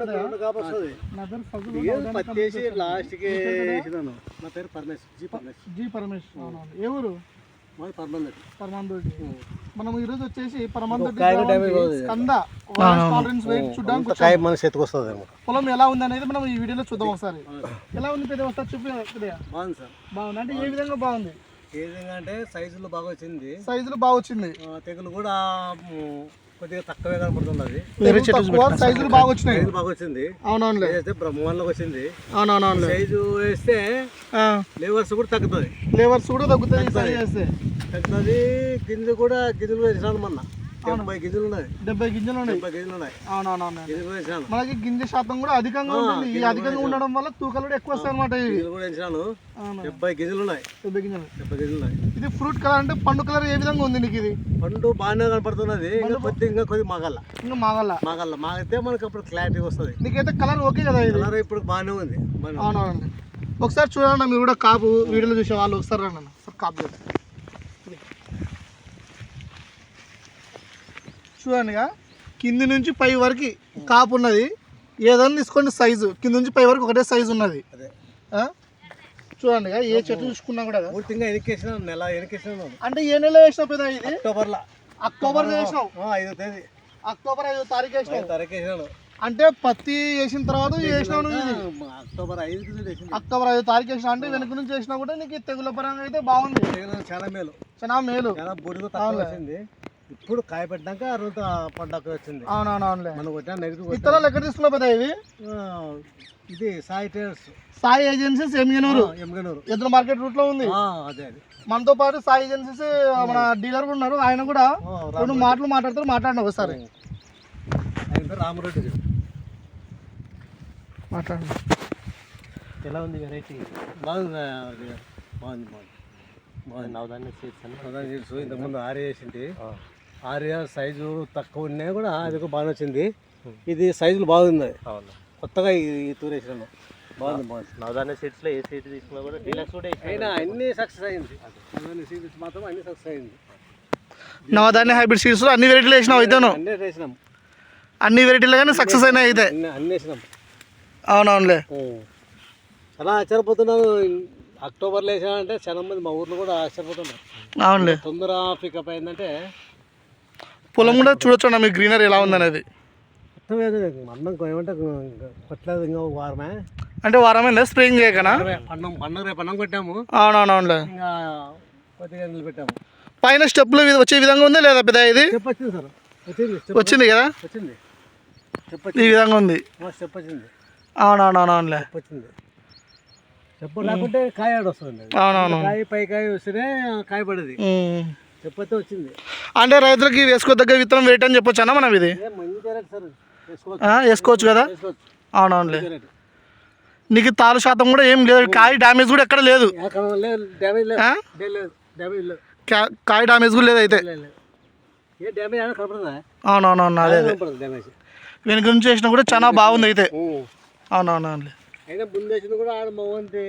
నా పేరు ఫజల్ పత్తి వేసి లాస్ట్కి వేసినాను నా పేరు పరమేశ్వర్ జీ పరమేశ్వర్ జి పరమేష్ అవునవును ఏ ఊరు? మాది పర్మనెంట్. పరమాందోటి మనం ఈ రోజు వచ్చేసి పరమాందోటి టాలరెన్స్ వెయిట్ చూడడానికి కాయ వచ్చాము. మన చేతికి వస్తుంది పొలం ఎలా ఉంది అనేది మనం ఈ వీడియోలో చూద్దాం ఒకసారి. ఎలా ఉంది పెద్ద ఒకసారి చూపి. బాగుంది సార్. బాగుంది? అంటే ఏ విధంగా బాగుంది? ఏ విధంగా అంటే సైజులో బాగా వచ్చింది. సైజులు బాగా వచ్చింది. తెగులు కూడా కొద్దిగా తక్కువే సైజులు బాగా వచ్చినాయి. సైజు బాగా వచ్చింది. అవునవునులే. వేస్తే బ్రహ్మాండంలోకి వచ్చింది. అవునవునవునులే. సైజు వేస్తే లేవర్స్ కూడా తగ్గుతుంది లేబర్స్ కూడా తగ్గుతాయి ఈ సరి చేస్తే తగ్గుతుంది గింజలు కూడా గింజలు వేసినాను మొన్న. గింజలు ఉన్నాయి. డెబ్బై గింజలు ఉన్నాయి. డెబ్బై గింజలు ఉన్నాయి. అవునవునవును గింజలు కూడా వేసినాను. మనకి గింజ శాతం కూడా అధికంగా ఉంటుంది. ఈ అధికంగా ఉండడం వల్ల తూకాలు కూడా ఎక్కువ వస్తాయి అనమాట ఇవి. గింజలు కూడా వేసినాను. అవును. డెబ్బై గింజలు ఉన్నాయి. డెబ్బై గింజలు. డెబ్బై గింజలు ఉన్నాయి. ఇది ఫ్రూట్ కలర్ అంటే పండు కలర్ ఏ విధంగా ఉంది నీకు ఇది? పండు బాగానే కనపడుతున్నది. ఇంకా కొద్దిగా ఇంకా కొద్దిగా మాగల్ల. ఇంకా మాగల్ల. మాగల్ల. మాగితే మనకి అప్పుడు క్లారిటీ వస్తుంది. నీకైతే కలర్ ఓకే కదా ఇది? కలర్ ఇప్పుడు బాగానే ఉంది. అవునవునండి ఒకసారి చూడండి మీరు కూడా కాపు వీడియోలో చూసే వాళ్ళు ఒకసారి రండి. ఒకసారి కాపు చూడండి ఇది. చూడండిగా కింది నుంచి పై వరకు కాపు ఉన్నది. ఏదైనా తీసుకోండి సైజు. కింది నుంచి పై వరకు ఒకటే సైజు ఉన్నది? చూడండి ఏ చెట్టు చూసుకున్నా కూడా పూర్తిగా ఎనికేసిన నెల ఎనికేసిన అంటే ఏ నెల వేసినావు పెద్ద ఇది? అక్టోబర్లో. అక్టోబర్ వేసినావు? ఐదో తేదీ. అక్టోబర్ ఐదో తారీఖు వేసినావు? తరకేసినాను అంటే పత్తి వేసిన తర్వాత వేసినావు నువ్వు అక్టోబర్ వేసింది. అక్టోబర్ ఐదో తారీఖు వేసినా అంటే వెనక నుంచి వేసినా కూడా నీకు తెగుల పరంగా అయితే బాగుంది. చాలా మేలు. చాలా మేలు. చాలా బుడిగా ఇప్పుడు కాయ పెట్టినాక అరుత పంట వచ్చింది. అవునవునవునులే. మనం కొట్టిన నెగిటివ్ విత్తనాలు ఎక్కడ తీసుకున్నావు పెద్ద ఇవి? ఇది సాయి టైర్స్ సాయి ఏజెన్సీస్ ఎమ్మిగనూరు ఎమ్గనూరు ఎదురు మార్కెట్ రూట్లో ఉంది అదే అది. మనతో పాటు సాయి ఏజెన్సీస్ మన డీలర్ కూడా ఉన్నారు. ఆయన కూడా ఆ, రెండు మాటలు మాట్లాడతారు మాట్లాడండి ఒకసారి. ఆయన పేరు రామరెడ్డి గారు. మాట్లాడండి ఎలా ఉంది వెరైటీ? బాగుంది. బాగుంది బాగుంది. బాగుంది నవధాన్య సీడ్స్ అని నవధాన్య సీడ్స్ ఇంతకుముందు ఆర్య సైజు తక్కువ ఉన్నా కూడా అది కూడా బాగా వచ్చింది. ఇది సైజులు బాగుంది కొత్తగా ఈ ఈ తూరు వేసినాను బాగుంది. బాగుంది నవధాన్య సీట్స్లో ఏ సీట్ తీసుకున్నా కూడా డీలక్స్ కూడా అయినా అన్ని సక్సెస్ అయింది. నవధాన్య సీడ్స్ మాత్రం అన్ని సక్సెస్ అయింది. నవధాన్య హైబ్రిడ్ సీడ్స్ అన్ని వెరైటీలు వేసినావు అయితేను అన్నీ వేసినాం. అన్ని వెరైటీలు కానీ సక్సెస్ అయినాయి అయితే? అన్ని వేసినాం. అవునవునులే. చాలా ఆశ్చర్యపోతున్నాను అక్టోబర్లో వేసానంటే చాలా మంది మా ఊర్లో కూడా ఆశ్చర్యపోతున్నారు. అవునులే. తొందర పికప్ అయిందంటే పొలం కూడా చూడొచ్చు మీకు గ్రీనరీ ఎలా ఉందనేది. అన్నం అంటే వారమైందా స్ప్రేయింగ్ చేయకనా? అన్నం అవునవునవునులే. పైన స్టెప్లు వచ్చే విధంగా ఉందా లేదా పెద్ద ఇది? వచ్చింది కదా? ఈ విధంగా ఉంది. అవునవునవునవునులే స్టెప్ లేకుంటే కాయ ఆడ వస్తుంది అది. అవునవును కాయ పై కాయ వస్తేనే కాయ పడేది అయితే వచ్చింది. అంటే రైతులకి వేసుకోదగ్గ విత్తనం వెయిట్ అని చెప్పొచ్చు అన్న మనం ఇది? ఏ మంచి క్యారెట్ సార్. వేసుకోవచ్చు. కదా? అవునవునులే. నీకు తాలు శాతం కూడా ఏం లేదు. కాయ డ్యామేజ్ కూడా ఎక్కడ లేదు. కాయ డ్యామేజ్ కూడా లేదు అయితే. అవునవునవును అదే అదే. కనపడదు డ్యామేజ్ వెనుక నుంచి చేసినా కూడా చాలా బాగుంది అయితే. అవునవునవునులే. అయినా ముందు వేసింది కూడా ఆడ మగవంతి